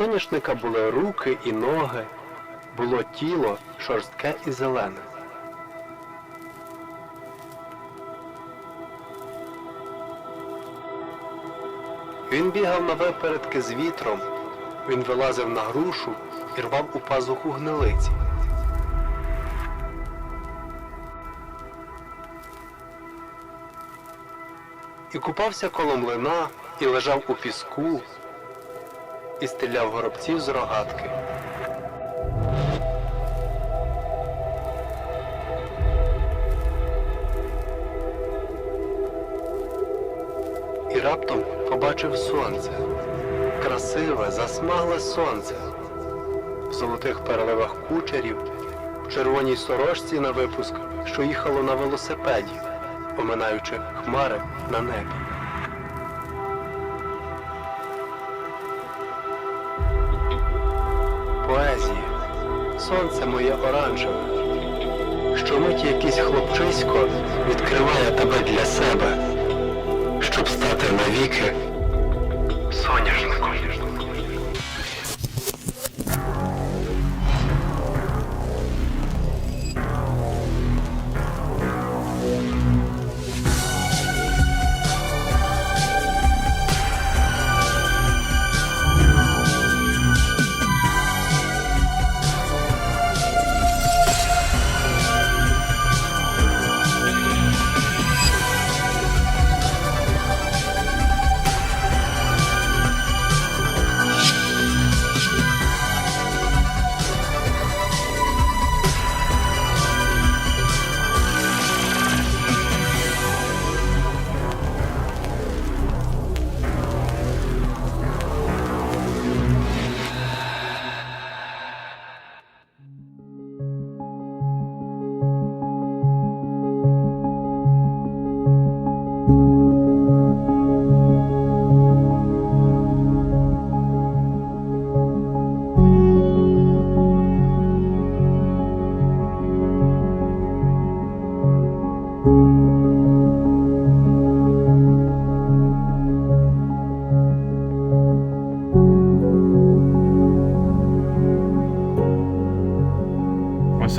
соняшника були руки і ноги, було тіло шорстке і зелене. Він бігав на випередки з вітром, він вилазив на грушу і рвав у пазуху гнилиці. І купався коло млина, і лежав у піску, і стріляв горобців з рогатки. І раптом побачив сонце. Красиве, засмагле сонце. В золотих переливах кучерів, в червоній сорочці на випуск, що їхало на велосипеді, оминаючи хмари на небі. Поезія, сонце моє оранжеве. що мить якийсь хлопчисько відкриває тебе для себе, щоб стати навіки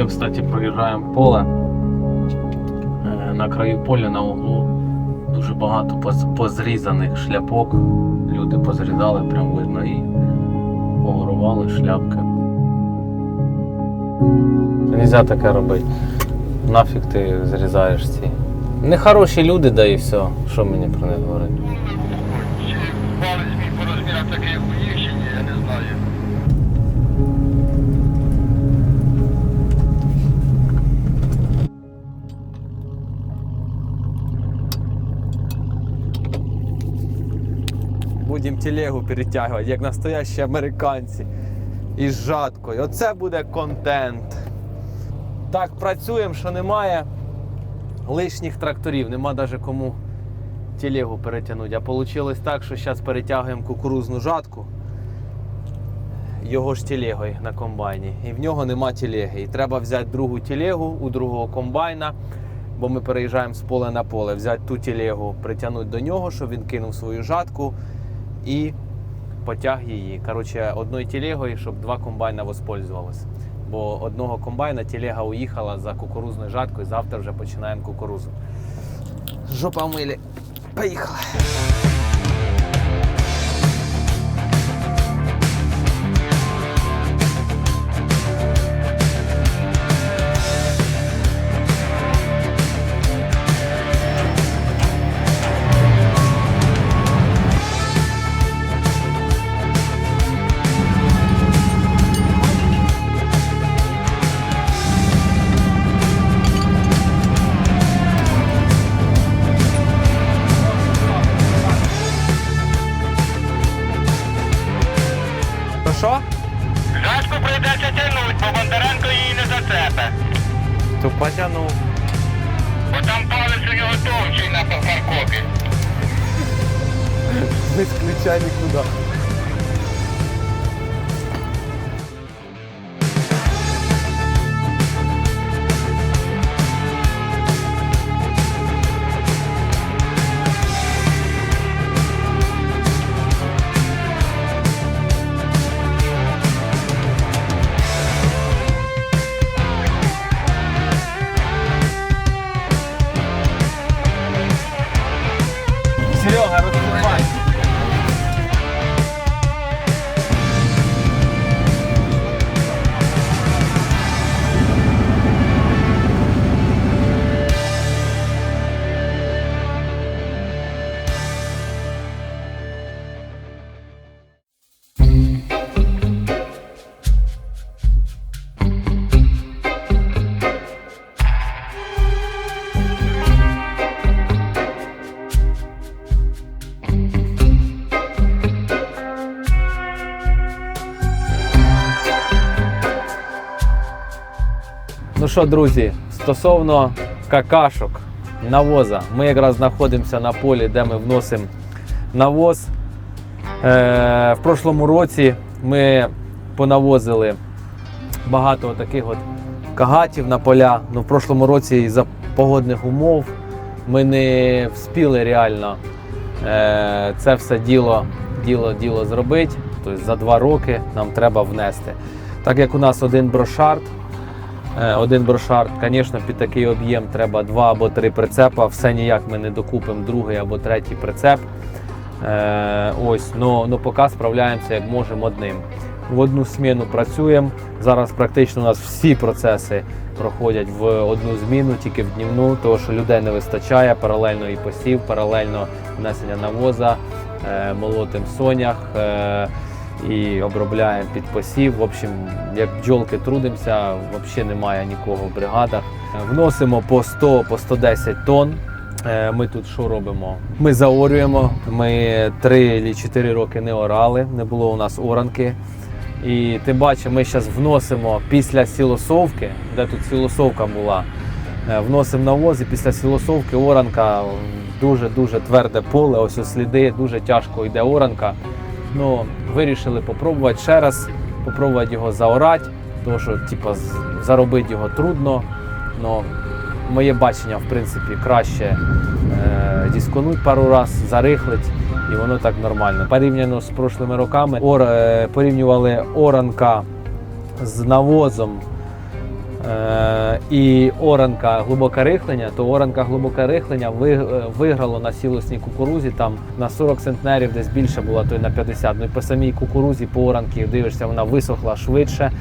Ось, кстати, проїжджаємо поле. Е, На краю поля на углу дуже багато позрізаних шляпок. Люди позрізали, прям видно, і погорували шляпки. Нельзя таке робити. Нафіг ти зрізаєш ці. Нехороші люди, да і все. Що мені про них? Палець мій по розмірах чи ні, я не знаю. Будемо телегу перетягувати, як настоящі американці. Із жаткою. Оце буде контент. Так працюємо, що немає лишніх тракторів, нема навіть кому телегу перетягнути. А вийшло так, що зараз перетягуємо кукурузну жатку його ж телегою на комбайні. І в нього нема телеги. І треба взяти другу телегу у другого комбайна, бо ми переїжджаємо з поля на поле, взяти ту телегу, притягнути до нього, щоб він кинув свою жатку і потяг її. Коротше, одною телегою, щоб два комбайна воспользувалися. Бо одного комбайна телега уїхала за кукурузною жаткою, завтра вже починаємо кукурузу. Жопа милі. Поїхали. Жатку прийдеться тягнуть, бо Бондаренко її не зацепе. То потягнув. Бо там палець у нього товчий на паркопі. Не включай нікуди. Що, друзі, стосовно какашок, навоза, ми якраз знаходимося на полі, де ми вносимо навоз. Е, в прошлому році ми понавозили багато таких от кагатів на поля. Ну, в прошлому році із-за погодних умов ми не вспіли реально е, це все діло, діло, діло зробити. Тобто за два роки нам треба внести. Так як у нас один брошард, е, один брошард, звісно, під такий об'єм треба два або три прицепа. Все ніяк ми не докупимо другий або третій прицеп. Е, ось, ну, ну поки справляємося як можемо одним. В одну зміну працюємо. Зараз практично у нас всі процеси проходять в одну зміну, тільки в днівну, тому що людей не вистачає, паралельно і посів, паралельно внесення навоза, е, молотим сонях е, і обробляємо під посів. В общем, як бджолки трудимося, взагалі немає нікого в бригадах. Е, Вносимо по 100 по 110 тонн. Е, Ми тут що робимо? Ми заорюємо. Ми 3 чи 4 роки не орали, не було у нас оранки. І ти бачиш, ми зараз вносимо після сілосовки, де тут сілосовка була, е, вносимо навоз і після сілосовки оранка дуже-дуже тверде поле, ось ось сліди, дуже тяжко йде оранка. Ну, вирішили попробувати ще раз, попробувати його заорати, тому що типу, заробити його трудно. Но моє бачення, в принципі, краще е, дисконуть пару раз, зарихлить, і воно так нормально. Порівняно з прошлими роками, ор, е, порівнювали оранка з навозом. Е, і оранка глибоке рихлення, то оранка глибоке рихлення е, виграло на сілосній кукурузі там на 40 центнерів, десь більше була, то й на 50. Ну і по самій кукурузі, по оранки дивишся, вона висохла швидше,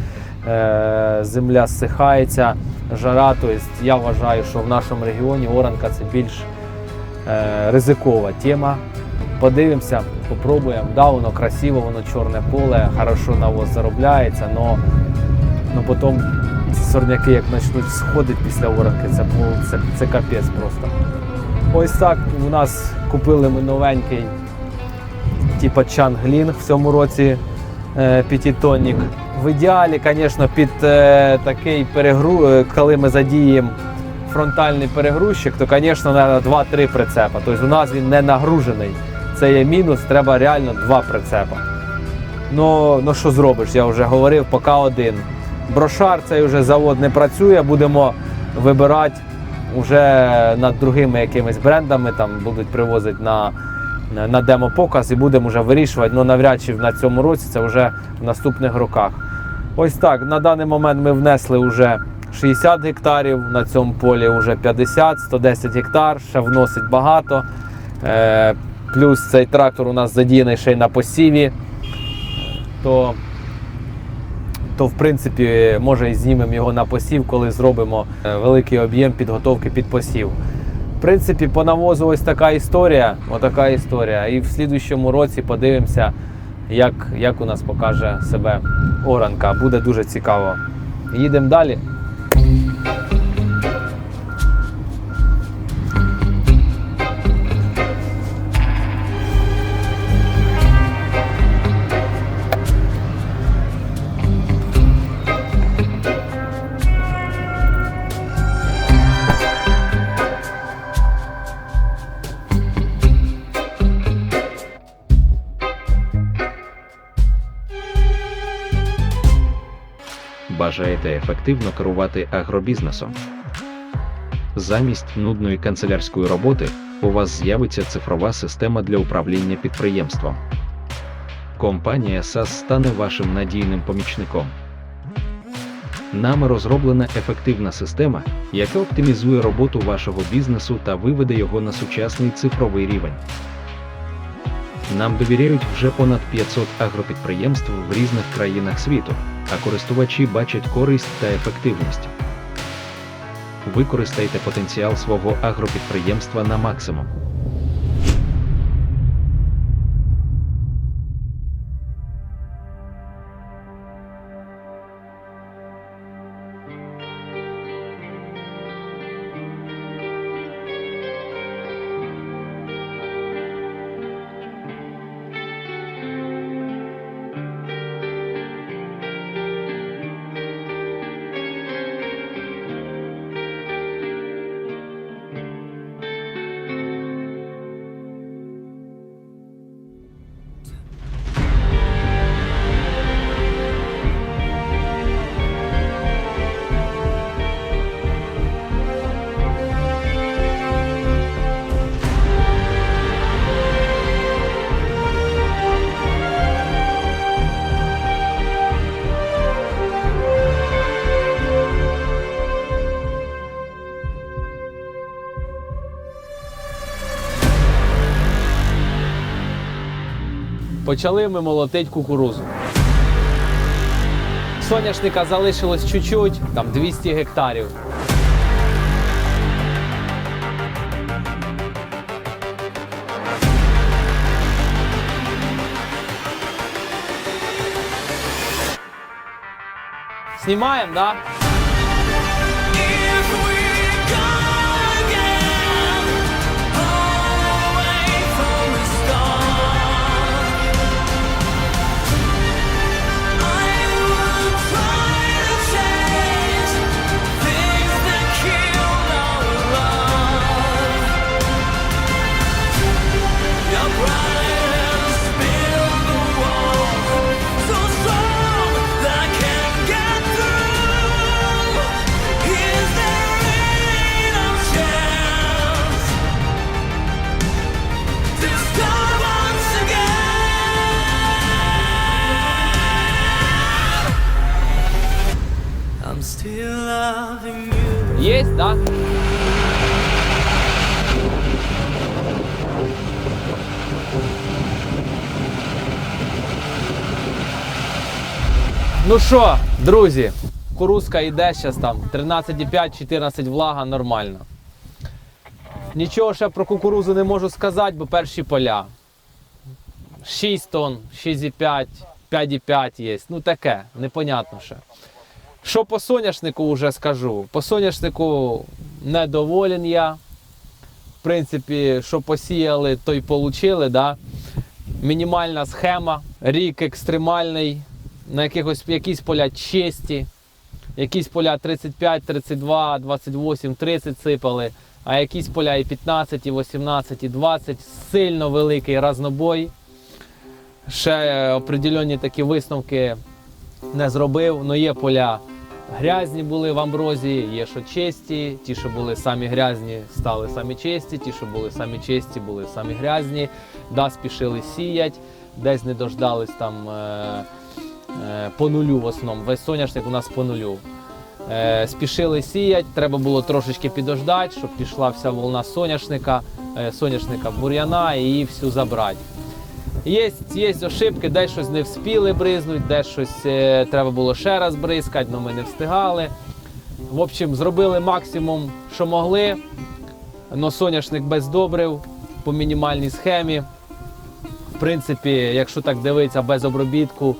е, земля зсихається, жара. Тобто я вважаю, що в нашому регіоні оранка це більш ризикова тема. Подивимося, попробуємо. Да, воно красиво, воно чорне поле, хорошо навоз заробляється, але потім ці сорняки як почнуть сходити після оранки, це, це, це капець просто. Ось так у нас купили ми новенький, типа Чанглінг в цьому році е, п'ятитонник. В ідеалі, звісно, під е, такий перегру, е, коли ми задіємо фронтальний перегрузчик, то, звісно, треба 2-3 прицепа. Тобто у нас він не нагружений. Це є мінус, треба реально два прицепа. Ну, ну що зробиш, я вже говорив, поки один. Брошар цей вже завод не працює, будемо вибирати вже над другими якимись брендами, там будуть привозити на, на, демопоказ і будемо вже вирішувати. Ну навряд чи на цьому році це вже в наступних роках. Ось так, на даний момент ми внесли вже 60 гектарів, на цьому полі вже 50, 110 гектар, ще вносить багато. Е, плюс цей трактор у нас задіяний ще й на посіві. То то в принципі може і знімемо його на посів, коли зробимо е, великий об'єм підготовки під посів. В принципі, по навозу ось така історія. Отака історія. І в слідущому році подивимося, як, як у нас покаже себе оранка. Буде дуже цікаво. Їдемо далі. Бажаєте ефективно керувати агробізнесом? Замість нудної канцелярської роботи у вас з'явиться цифрова система для управління підприємством. Компанія SAS стане вашим надійним помічником. Нами розроблена ефективна система, яка оптимізує роботу вашого бізнесу та виведе його на сучасний цифровий рівень. Нам довіряють вже понад 500 агропідприємств в різних країнах світу, а користувачі бачать користь та ефективність. Використайте потенціал свого агропідприємства на максимум. Почали ми молотить кукурузу. Соняшника залишилось чуть-чуть, там 200 гектарів. Знімаємо, да? Да? Ну що, друзі, кукурузка йде зараз там 13,5, 14 влага, нормально. Нічого ще про кукурузу не можу сказати, бо перші поля. 6 тонн, 6,5, 5,5 є. Ну таке, непонятно ще. Що по соняшнику вже скажу. По соняшнику недоволен я. В принципі, що посіяли, то й получили. Да? Мінімальна схема, рік екстремальний, на якихось якісь поля чисті, якісь поля 35, 32, 28, 30 сипали, а якісь поля і 15, і 18, і 20, сильно великий разнобой. Ще определенні такі висновки не зробив, але є поля грязні були в амброзії, є що чисті. Ті, що були самі грязні, стали самі чисті, ті, що були самі чисті, були самі грязні. Да, спішили сіять, десь не дождались там е, е, по нулю в основному. Весь соняшник у нас по нулю. Е, спішили сіять, треба було трошечки підождати, щоб пішла вся волна соняшника, е, соняшника бур'яна і її всю забрати. Є, є ошибки, десь щось не вспіли бризнуть, десь щось е, треба було ще раз бризкати, але ми не встигали. В общем, зробили максимум, що могли. Но соняшник без добрив по мінімальній схемі. В принципі, якщо так дивитися, без обробітку,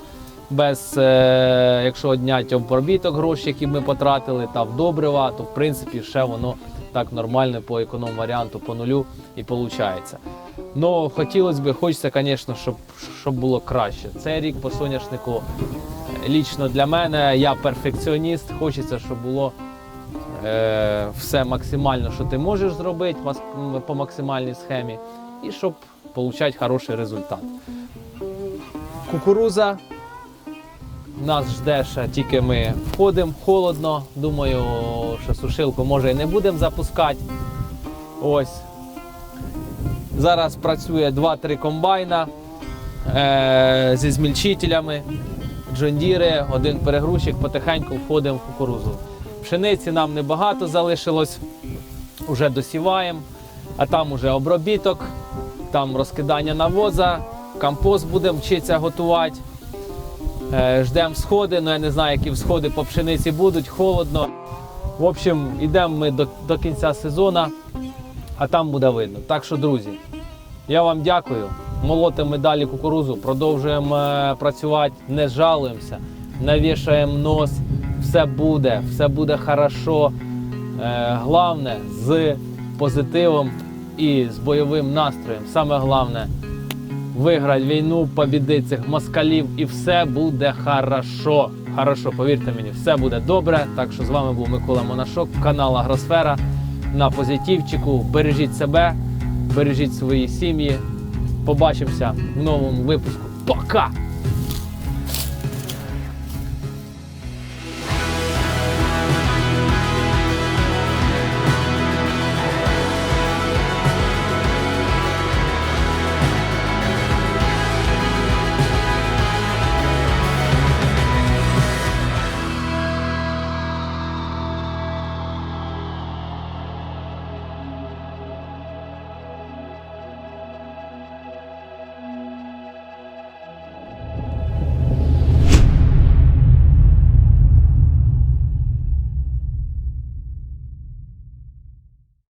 без, е, якщо одняти обробіток гроші, які ми потратили, та в добрива, то в принципі ще воно так нормально по економ варіанту по нулю і виходить. Ну, хотілося б, хочеться, звісно, щоб, щоб було краще. Цей рік по соняшнику лічно для мене, я перфекціоніст, хочеться, щоб було е, все максимально, що ти можеш зробити по максимальній схемі, і щоб отримати хороший результат. Кукуруза. Нас жде ще тільки ми входимо холодно. Думаю, що сушилку може і не будемо запускати. Ось. Зараз працює 2-3 комбайна е, зі змільчителями, джондіри, один перегрузчик, потихеньку входимо в кукурузу. Пшениці нам небагато залишилось, вже досіваємо, а там уже обробіток, там розкидання навоза, компост будемо вчитися готувати. Е, Ждемо сходи, але я не знаю, які всходи по пшениці будуть, холодно. В общем, йдемо ми до, до кінця сезону, а там буде видно. Так що, друзі, я вам дякую. Молотимо далі кукурузу, продовжуємо е, працювати, не жалуємося, не вішаємо нос. Все буде, все буде хорошо. Е, Головне з позитивом і з бойовим настроєм. Саме головне виграти війну, побідить цих москалів, і все буде хорошо. Хорошо, повірте мені, все буде добре. Так що з вами був Микола Монашок, канал Агросфера. На позитивчику. Бережіть себе, бережіть свої сім'ї. Побачимося в новому випуску. Пока!